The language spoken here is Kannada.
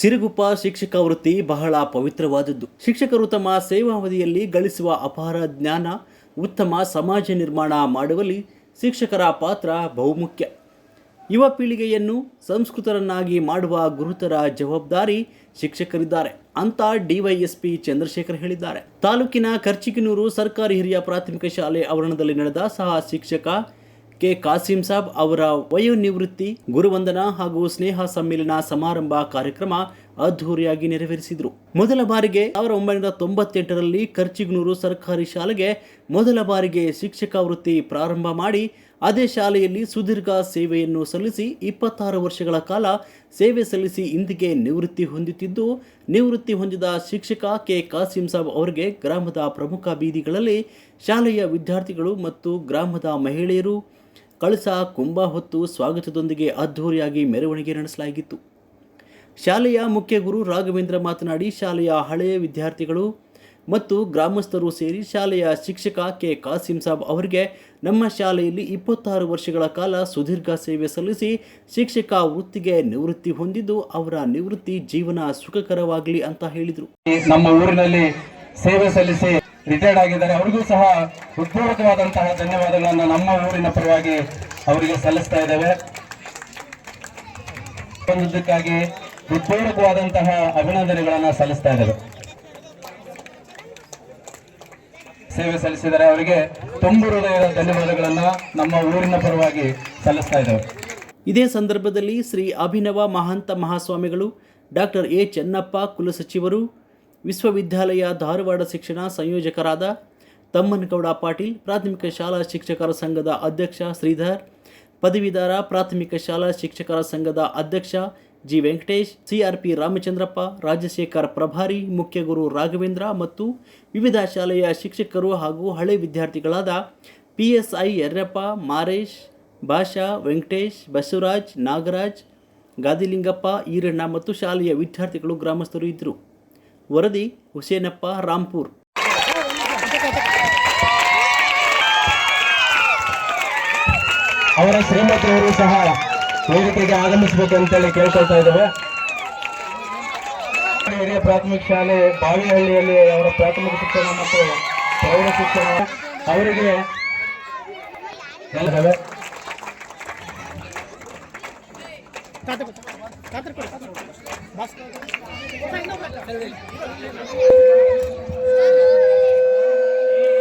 ಸಿರುಗುಪ್ಪ ಶಿಕ್ಷಕ ವೃತ್ತಿ ಬಹಳ ಪವಿತ್ರವಾದದ್ದು. ಶಿಕ್ಷಕರು ತಮ್ಮ ಸೇವಾವಧಿಯಲ್ಲಿ ಗಳಿಸುವ ಅಪಾರ ಜ್ಞಾನ, ಉತ್ತಮ ಸಮಾಜ ನಿರ್ಮಾಣ ಮಾಡುವಲ್ಲಿ ಶಿಕ್ಷಕರ ಪಾತ್ರ ಬಹುಮುಖ್ಯ. ಯುವ ಪೀಳಿಗೆಯನ್ನು ಸಂಸ್ಕೃತರನ್ನಾಗಿ ಮಾಡುವ ಗುರುತರ ಜವಾಬ್ದಾರಿ ಶಿಕ್ಷಕರಿದ್ದಾರೆ ಅಂತ ಡಿವೈಎಸ್ಪಿ ಚಂದ್ರಶೇಖರ್ ಹೇಳಿದ್ದಾರೆ. ತಾಲೂಕಿನ ಕರ್ಚಿಕಿನೂರು ಸರ್ಕಾರಿ ಹಿರಿಯ ಪ್ರಾಥಮಿಕ ಶಾಲೆ ಆವರಣದಲ್ಲಿ ನಡೆದ ಸಹ ಶಿಕ್ಷಕ ಕೆ ಕಾಸಿಂ ಸಾಬ್ ಅವರ ವಯೋನಿವೃತ್ತಿ ಗುರುವಂದನಾ ಹಾಗೂ ಸ್ನೇಹ ಸಮ್ಮೇಳನ ಸಮಾರಂಭ ಕಾರ್ಯಕ್ರಮ ಅದ್ಧೂರಿಯಾಗಿ ನೆರವೇರಿಸಿದರು. ಮೊದಲ ಬಾರಿಗೆ ಸಾವಿರದ ಒಂಬೈನೂರ ತೊಂಬತ್ತೆಂಟರಲ್ಲಿ ಕರ್ಚಿಗ್ನೂರು ಸರ್ಕಾರಿ ಶಾಲೆಗೆ ಮೊದಲ ಬಾರಿಗೆ ಶಿಕ್ಷಕ ವೃತ್ತಿ ಪ್ರಾರಂಭ ಮಾಡಿ, ಅದೇ ಶಾಲೆಯಲ್ಲಿ ಸುದೀರ್ಘ ಸೇವೆಯನ್ನು ಸಲ್ಲಿಸಿ ಇಪ್ಪತ್ತಾರು ವರ್ಷಗಳ ಕಾಲ ಸೇವೆ ಸಲ್ಲಿಸಿ ಇಂದಿಗೆ ನಿವೃತ್ತಿ ಹೊಂದುತ್ತಿದ್ದು, ನಿವೃತ್ತಿ ಹೊಂದಿದ ಶಿಕ್ಷಕ ಕೆ. ಕಾಸಿಂ ಸಾಬ್ ಅವರಿಗೆ ಗ್ರಾಮದ ಪ್ರಮುಖ ಬೀದಿಗಳಲ್ಲಿ ಶಾಲೆಯ ವಿದ್ಯಾರ್ಥಿಗಳು ಮತ್ತು ಗ್ರಾಮದ ಮಹಿಳೆಯರು ಕಳಸ ಕುಂಬ ಹೊತ್ತು ಸ್ವಾಗತದೊಂದಿಗೆ ಅದ್ಧೂರಿಯಾಗಿ ಮೆರವಣಿಗೆ ನಡೆಸಲಾಗಿತ್ತು. ಶಾಲೆಯ ಮುಖ್ಯ ಗುರು ರಾಘವೇಂದ್ರ ಮಾತನಾಡಿ, ಶಾಲೆಯ ಹಳೆಯ ವಿದ್ಯಾರ್ಥಿಗಳು ಮತ್ತು ಗ್ರಾಮಸ್ಥರು ಸೇರಿ ಶಾಲೆಯ ಶಿಕ್ಷಕ ಕೆ. ಕಾಸಿಂ ಸಾಬ್ ಅವರಿಗೆ ನಮ್ಮ ಶಾಲೆಯಲ್ಲಿ ಇಪ್ಪತ್ತಾರು ವರ್ಷಗಳ ಕಾಲ ಸುದೀರ್ಘ ಸೇವೆ ಸಲ್ಲಿಸಿ, ಶಿಕ್ಷಕ ವೃತ್ತಿಗೆ ನಿವೃತ್ತಿ ಹೊಂದಿದ್ದು ಅವರ ನಿವೃತ್ತಿ ಜೀವನ ಸುಖಕರವಾಗಲಿ ಅಂತ ಹೇಳಿದರು. ನಮ್ಮ ಊರಿನಲ್ಲಿ ಸೇವೆ ಸಲ್ಲಿಸಿ ರಿಟೈರ್ಡ್ ಆಗಿದ್ದಾರೆ. ಅವರಿಗೂ ಸಹ ಉದ್ಭೂತವಾದಂತಹ ಧನ್ಯವಾದಗಳನ್ನು ನಮ್ಮ ಊರಿನ ಪರವಾಗಿ ಅವರಿಗೆ ಸಲ್ಲಿಸ್ತಾ ಇದ್ದೇವೆ. ಹೃತ್ಪೂರ್ವಕವಾದಂತಹ ಅಭಿನಂದನೆಗಳನ್ನು ಸಲ್ಲಿಸ್ತಾ ಇದ್ದಾರೆ. ಸೇವೆ ಸಲ್ಲಿಸಿದರೆ ಅವರಿಗೆ ತುಂಬು ಹೃದಯದ ಧನ್ಯವಾದಗಳನ್ನ ನಮ್ಮ ಊರಿನ ಪರವಾಗಿ ಸಲ್ಲಿಸ್ತಾ ಇದ್ದಾರೆ. ಇದೇ ಸಂದರ್ಭದಲ್ಲಿ ಶ್ರೀ ಅಭಿನವ ಮಹಾಂತ ಮಹಾಸ್ವಾಮಿಗಳು ಡಾಕ್ಟರ್ ಎ ಚೆನ್ನಪ್ಪ ಕುಲಸಚಿವರು ವಿಶ್ವವಿದ್ಯಾಲಯ ಧಾರವಾಡ ಶಿಕ್ಷಣ ಸಂಯೋಜಕರಾದ ತಮ್ಮನಗೌಡ ಪಾಟೀಲ್, ಪ್ರಾಥಮಿಕ ಶಾಲಾ ಶಿಕ್ಷಕರ ಸಂಘದ ಅಧ್ಯಕ್ಷ ಶ್ರೀಧರ್ ಪದವೀಧರ ಪ್ರಾಥಮಿಕ ಶಾಲಾ ಶಿಕ್ಷಕರ ಸಂಘದ ಅಧ್ಯಕ್ಷ ಜಿ ವೆಂಕಟೇಶ್, ಸಿಆರ್ಪಿ ರಾಮಚಂದ್ರಪ್ಪ, ರಾಜಶೇಖರ್ ಪ್ರಭಾರಿ ಮುಖ್ಯ ಗುರು ರಾಘವೇಂದ್ರ ಮತ್ತು ವಿವಿಧ ಶಾಲೆಯ ಶಿಕ್ಷಕರು ಹಾಗೂ ಹಳೆ ವಿದ್ಯಾರ್ಥಿಗಳಾದ ಪಿಎಸ್ಐ ಯರ್ರಪ್ಪ ಮಾರೇಶ್, ಭಾಷಾ, ವೆಂಕಟೇಶ್, ಬಸವರಾಜ್, ನಾಗರಾಜ್, ಗಾದಿಲಿಂಗಪ್ಪ, ಈರಣ್ಣ ಮತ್ತು ಶಾಲೆಯ ವಿದ್ಯಾರ್ಥಿಗಳು ಗ್ರಾಮಸ್ಥರು ಇದ್ದರು. ವರದಿ, ಹುಸೇನಪ್ಪ, ರಾಂಪುರ್. ಅವರ ಶ್ರೀಮತಿಯವರು ಸಹ ವೇದಿಕೆಗೆ ಆಗಮಿಸಬೇಕು ಅಂತೇಳಿ ಕೇಳ್ಕೊಳ್ತಾ ಇದ್ದೇವೆ. ಹಿರಿಯ ಪ್ರಾಥಮಿಕ ಶಾಲೆ ಬಾವಿಹಳ್ಳಿಯಲ್ಲಿ ಅವರ ಪ್ರಾಥಮಿಕ ಶಿಕ್ಷಣ ಮತ್ತು ಪ್ರೌಢ ಶಿಕ್ಷಣ ಅವರಿಗೆ ಎಲ್ಲವೇ